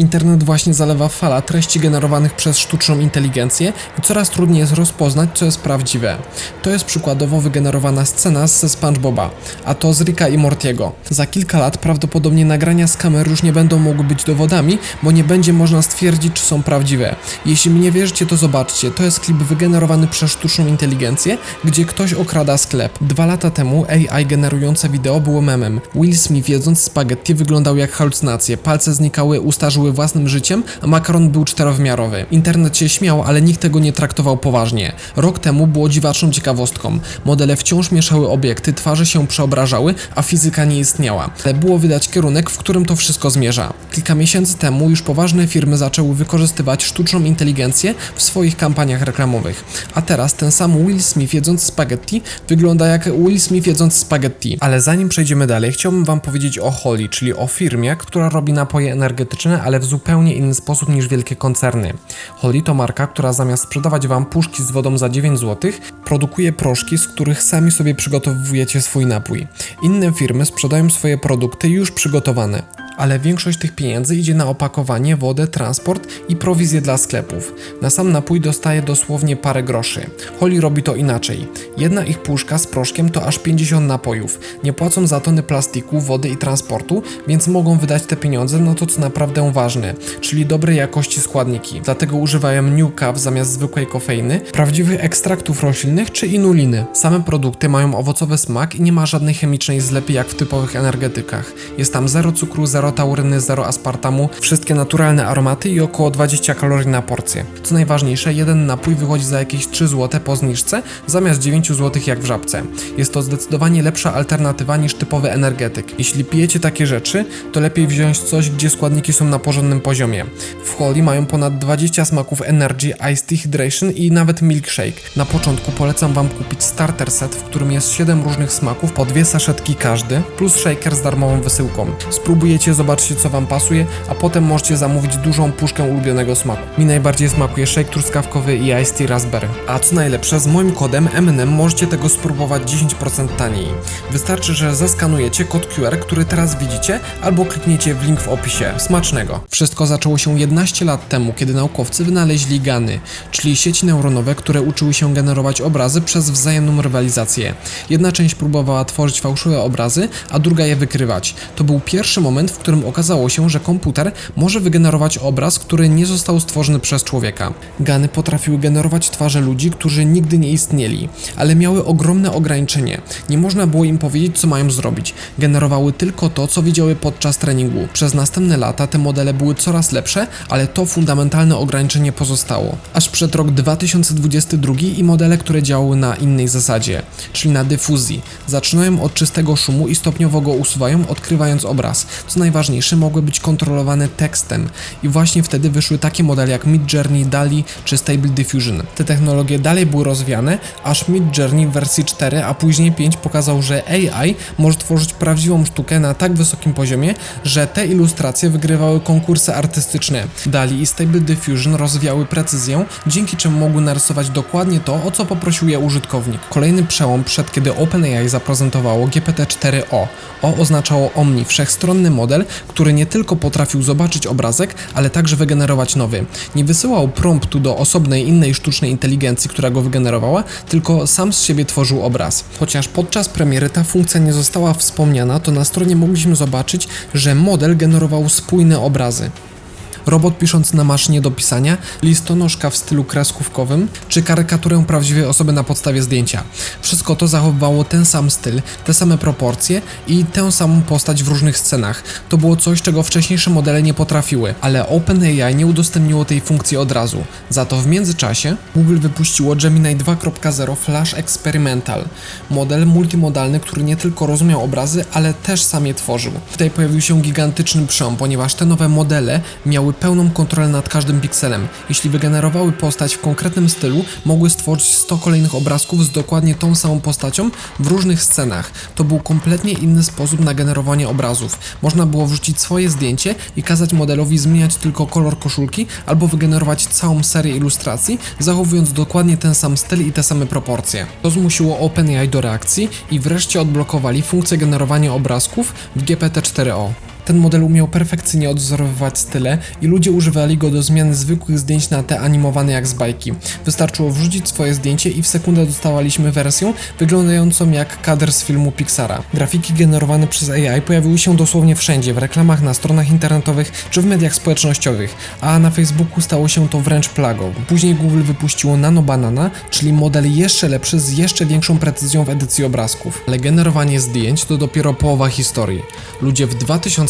Internet właśnie zalewa fala treści generowanych przez sztuczną inteligencję i coraz trudniej jest rozpoznać, co jest prawdziwe. To jest przykładowo wygenerowana scena ze SpongeBoba, a to z Ricka i Mortiego. Za kilka lat prawdopodobnie nagrania z kamer już nie będą mogły być dowodami, bo nie będzie można stwierdzić, czy są prawdziwe. Jeśli mi nie wierzycie, to zobaczcie. To jest klip wygenerowany przez sztuczną inteligencję, gdzie ktoś okrada sklep. Dwa lata temu AI generujące wideo było memem. Will Smith jedząc spaghetti wyglądał jak halucynacje. Palce znikały, usta żyły własnym życiem, a makaron był czterowymiarowy. Internet się śmiał, ale nikt tego nie traktował poważnie. Rok temu było dziwaczną ciekawostką. Modele wciąż mieszały obiekty, twarze się przeobrażały, a fizyka nie istniała. Ale było widać kierunek, w którym to wszystko zmierza. Kilka miesięcy temu już poważne firmy zaczęły wykorzystywać sztuczną inteligencję w swoich kampaniach reklamowych. A teraz ten sam Will Smith jedząc spaghetti wygląda jak Will Smith jedząc spaghetti. Ale zanim przejdziemy dalej, chciałbym wam powiedzieć o Holly, czyli o firmie, która robi napoje energetyczne, ale w zupełnie inny sposób niż wielkie koncerny. Holly to marka, która zamiast sprzedawać wam puszki z wodą za 9 zł, produkuje proszki, z których sami sobie przygotowujecie swój napój. Inne firmy sprzedają swoje produkty już przygotowane ale większość tych pieniędzy idzie na opakowanie, wodę, transport i prowizję dla sklepów. Na sam napój dostaje dosłownie parę groszy. Holly robi to inaczej. Jedna ich puszka z proszkiem to aż 50 napojów. Nie płacą za tony plastiku, wody i transportu, więc mogą wydać te pieniądze na to, co naprawdę ważne, czyli dobrej jakości składniki. Dlatego używają New Cav zamiast zwykłej kofeiny, prawdziwych ekstraktów roślinnych czy inuliny. Same produkty mają owocowy smak i nie ma żadnej chemicznej zlepy jak w typowych energetykach. Jest tam zero cukru, zero tauryny, zero aspartamu, wszystkie naturalne aromaty i około 20 kalorii na porcję. Co najważniejsze, jeden napój wychodzi za jakieś 3 zł po zniżce, zamiast 9 zł jak w żabce. Jest to zdecydowanie lepsza alternatywa niż typowy energetyk. Jeśli pijecie takie rzeczy, to lepiej wziąć coś, gdzie składniki są na porządnym poziomie. W Holly mają ponad 20 smaków Energy, Iced Tea Hydration i nawet Milkshake. Na początku polecam Wam kupić starter set, w którym jest 7 różnych smaków, po dwie saszetki każdy, plus shaker z darmową wysyłką. Spróbujecie, zobaczcie co Wam pasuje, a potem możecie zamówić dużą puszkę ulubionego smaku. Mi najbardziej smakuje shake truskawkowy i iced tea raspberry. A co najlepsze, z moim kodem M&M możecie tego spróbować 10% taniej. Wystarczy, że zeskanujecie kod QR, który teraz widzicie, albo klikniecie w link w opisie. Smacznego! Wszystko zaczęło się 11 lat temu, kiedy naukowcy wynaleźli GANy, czyli sieci neuronowe, które uczyły się generować obrazy przez wzajemną rywalizację. Jedna część próbowała tworzyć fałszywe obrazy, a druga je wykrywać. To był pierwszy moment, w którym okazało się, że komputer może wygenerować obraz, który nie został stworzony przez człowieka. Gany potrafiły generować twarze ludzi, którzy nigdy nie istnieli, ale miały ogromne ograniczenie. Nie można było im powiedzieć, co mają zrobić. Generowały tylko to, co widziały podczas treningu. Przez następne lata te modele były coraz lepsze, ale to fundamentalne ograniczenie pozostało. Aż przed rok 2022 i modele, które działały na innej zasadzie, czyli na dyfuzji. Zaczynają od czystego szumu i stopniowo go usuwają, odkrywając obraz. Co najważniejsze, mogły być kontrolowane tekstem i właśnie wtedy wyszły takie modele jak Midjourney, DALI czy Stable Diffusion. Te technologie dalej były rozwijane, aż Midjourney w wersji 4, a później 5 pokazał, że AI może tworzyć prawdziwą sztukę na tak wysokim poziomie, że te ilustracje wygrywały konkursy artystyczne. DALI i Stable Diffusion rozwijały precyzję, dzięki czemu mogły narysować dokładnie to, o co poprosił je użytkownik. Kolejny przełom przed kiedy OpenAI zaprezentowało GPT-4o. O oznaczało Omni, wszechstronny model, który nie tylko potrafił zobaczyć obrazek, ale także wygenerować nowy. Nie wysyłał promptu do osobnej innej sztucznej inteligencji, która go wygenerowała, tylko sam z siebie tworzył obraz. Chociaż podczas premiery ta funkcja nie została wspomniana, to na stronie mogliśmy zobaczyć, że model generował spójne obrazy robot piszący na maszynie do pisania, listonoszka w stylu kreskówkowym, czy karykaturę prawdziwej osoby na podstawie zdjęcia. Wszystko to zachowywało ten sam styl, te same proporcje i tę samą postać w różnych scenach. To było coś, czego wcześniejsze modele nie potrafiły, ale OpenAI nie udostępniło tej funkcji od razu. Za to w międzyczasie Google wypuściło Gemini 2.0 Flash Experimental, model multimodalny, który nie tylko rozumiał obrazy, ale też sam je tworzył. Tutaj pojawił się gigantyczny przełom, ponieważ te nowe modele miały pełną kontrolę nad każdym pikselem. Jeśli wygenerowały postać w konkretnym stylu, mogły stworzyć 100 kolejnych obrazków z dokładnie tą samą postacią w różnych scenach. To był kompletnie inny sposób na generowanie obrazów. Można było wrzucić swoje zdjęcie i kazać modelowi zmieniać tylko kolor koszulki, albo wygenerować całą serię ilustracji, zachowując dokładnie ten sam styl i te same proporcje. To zmusiło OpenAI do reakcji i wreszcie odblokowali funkcję generowania obrazków w GPT-4o. Ten model umiał perfekcyjnie odwzorowywać style i ludzie używali go do zmiany zwykłych zdjęć na te animowane jak z bajki. Wystarczyło wrzucić swoje zdjęcie i w sekundę dostawaliśmy wersję wyglądającą jak kadr z filmu Pixara. Grafiki generowane przez AI pojawiły się dosłownie wszędzie, w reklamach, na stronach internetowych czy w mediach społecznościowych, a na Facebooku stało się to wręcz plagą. Później Google wypuściło Nano Banana, czyli model jeszcze lepszy z jeszcze większą precyzją w edycji obrazków. Ale generowanie zdjęć to dopiero połowa historii. Ludzie w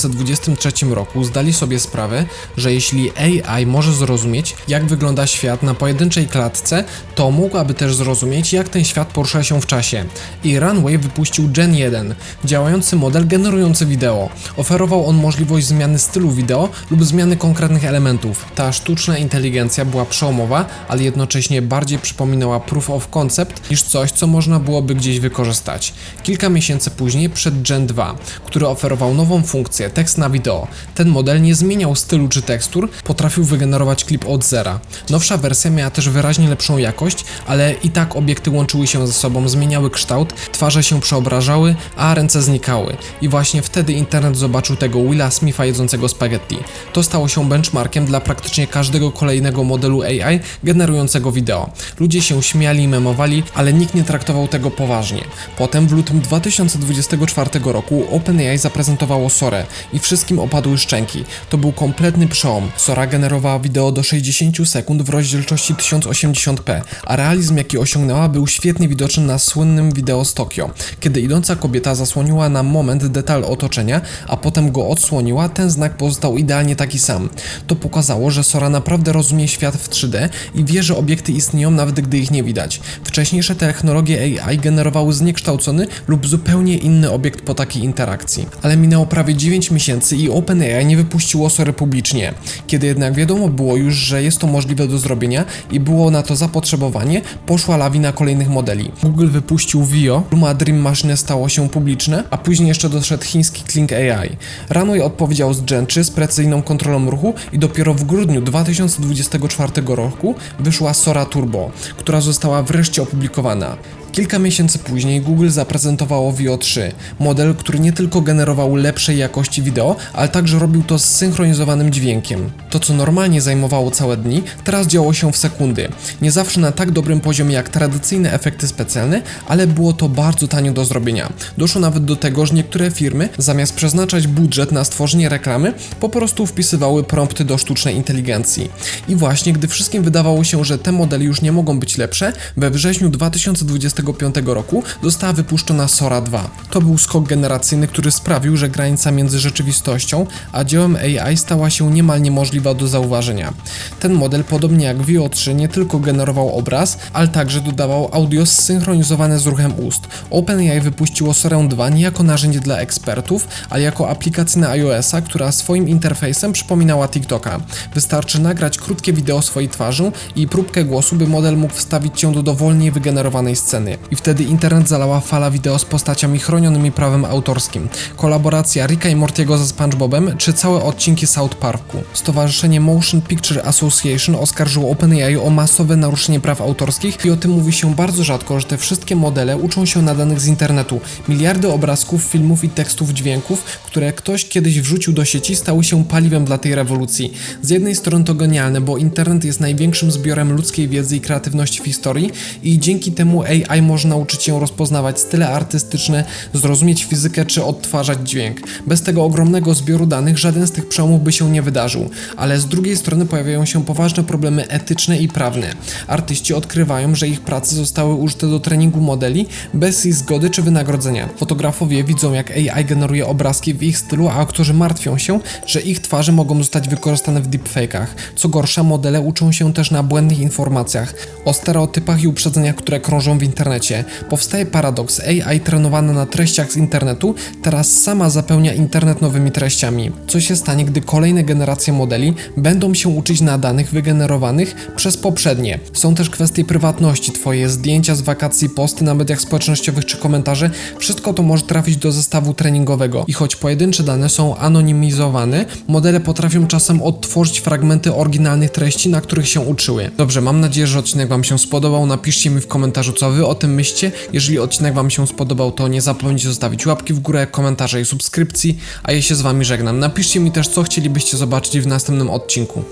2023 roku zdali sobie sprawę, że jeśli AI może zrozumieć, jak wygląda świat na pojedynczej klatce, to mogłaby też zrozumieć, jak ten świat porusza się w czasie. I Runway wypuścił Gen 1, działający model generujący wideo. Oferował on możliwość zmiany stylu wideo lub zmiany konkretnych elementów. Ta sztuczna inteligencja była przełomowa, ale jednocześnie bardziej przypominała proof of concept niż coś, co można byłoby gdzieś wykorzystać. Kilka miesięcy później przed Gen 2, który oferował nową funkcję tekst na wideo. Ten model nie zmieniał stylu czy tekstur, potrafił wygenerować klip od zera. Nowsza wersja miała też wyraźnie lepszą jakość, ale i tak obiekty łączyły się ze sobą, zmieniały kształt, twarze się przeobrażały, a ręce znikały. I właśnie wtedy internet zobaczył tego Willa Smitha jedzącego spaghetti. To stało się benchmarkiem dla praktycznie każdego kolejnego modelu AI generującego wideo. Ludzie się śmiali i memowali, ale nikt nie traktował tego poważnie. Potem w lutym 2024 roku OpenAI zaprezentowało Sorę i wszystkim opadły szczęki. To był kompletny przełom. Sora generowała wideo do 60 sekund w rozdzielczości 1080p, a realizm jaki osiągnęła był świetnie widoczny na słynnym wideo z Tokio. Kiedy idąca kobieta zasłoniła na moment detal otoczenia, a potem go odsłoniła, ten znak pozostał idealnie taki sam. To pokazało, że Sora naprawdę rozumie świat w 3D i wie, że obiekty istnieją nawet gdy ich nie widać. Wcześniejsze technologie AI generowały zniekształcony lub zupełnie inny obiekt po takiej interakcji. Ale minęło prawie 9 miesięcy i OpenAI nie wypuściło Sory publicznie. Kiedy jednak wiadomo było już, że jest to możliwe do zrobienia i było na to zapotrzebowanie, poszła lawina kolejnych modeli. Google wypuścił Vio, Luma Dream Machine stało się publiczne, a później jeszcze doszedł chiński Kling AI. Runway odpowiedział z Gen 3 z precyzyjną kontrolą ruchu i dopiero w grudniu 2024 roku wyszła Sora Turbo, która została wreszcie opublikowana. Kilka miesięcy później Google zaprezentowało Vio 3, model, który nie tylko generował lepszej jakości wideo, ale także robił to z synchronizowanym dźwiękiem. To, co normalnie zajmowało całe dni, teraz działo się w sekundy. Nie zawsze na tak dobrym poziomie jak tradycyjne efekty specjalne, ale było to bardzo tanio do zrobienia. Doszło nawet do tego, że niektóre firmy, zamiast przeznaczać budżet na stworzenie reklamy, po prostu wpisywały prompty do sztucznej inteligencji. I właśnie, gdy wszystkim wydawało się, że te modele już nie mogą być lepsze, we wrześniu 2020 2025 roku została wypuszczona Sora 2. To był skok generacyjny, który sprawił, że granica między rzeczywistością a dziełem AI stała się niemal niemożliwa do zauważenia. Ten model, podobnie jak Vio 3, nie tylko generował obraz, ale także dodawał audio zsynchronizowane z ruchem ust. OpenAI wypuściło Sorę 2 nie jako narzędzie dla ekspertów, ale jako aplikację na iOS-a, która swoim interfejsem przypominała TikToka. Wystarczy nagrać krótkie wideo swojej twarzy i próbkę głosu, by model mógł wstawić cię do dowolnie wygenerowanej sceny i wtedy internet zalała fala wideo z postaciami chronionymi prawem autorskim. Kolaboracja Ricka i Mortiego ze SpongeBobem, czy całe odcinki South Parku. Stowarzyszenie Motion Picture Association oskarżyło OpenAI o masowe naruszenie praw autorskich i o tym mówi się bardzo rzadko, że te wszystkie modele uczą się na danych z internetu. Miliardy obrazków, filmów i tekstów dźwięków, które ktoś kiedyś wrzucił do sieci, stały się paliwem dla tej rewolucji. Z jednej strony to genialne, bo internet jest największym zbiorem ludzkiej wiedzy i kreatywności w historii i dzięki temu AI może nauczyć się rozpoznawać style artystyczne, zrozumieć fizykę czy odtwarzać dźwięk. Bez tego ogromnego zbioru danych żaden z tych przełomów by się nie wydarzył, ale z drugiej strony pojawiają się poważne problemy etyczne i prawne. Artyści odkrywają, że ich prace zostały użyte do treningu modeli bez ich zgody czy wynagrodzenia. Fotografowie widzą, jak AI generuje obrazki w ich stylu, a aktorzy martwią się, że ich twarze mogą zostać wykorzystane w deepfake'ach. Co gorsza, modele uczą się też na błędnych informacjach, o stereotypach i uprzedzeniach, które krążą w internecie. Powstaje paradoks. AI trenowana na treściach z internetu teraz sama zapełnia internet nowymi treściami. Co się stanie, gdy kolejne generacje modeli będą się uczyć na danych wygenerowanych przez poprzednie. Są też kwestie prywatności, twoje zdjęcia z wakacji, posty na mediach społecznościowych czy komentarze. Wszystko to może trafić do zestawu treningowego. I choć pojedyncze dane są anonimizowane, modele potrafią czasem odtworzyć fragmenty oryginalnych treści, na których się uczyły. Dobrze, mam nadzieję, że odcinek Wam się spodobał. Napiszcie mi w komentarzu, co Wy o tym myślicie. Jeżeli odcinek Wam się spodobał, to nie zapomnijcie zostawić łapki w górę, komentarza i subskrypcji, a ja się z Wami żegnam. Napiszcie mi też, co chcielibyście zobaczyć w następnym odcinku.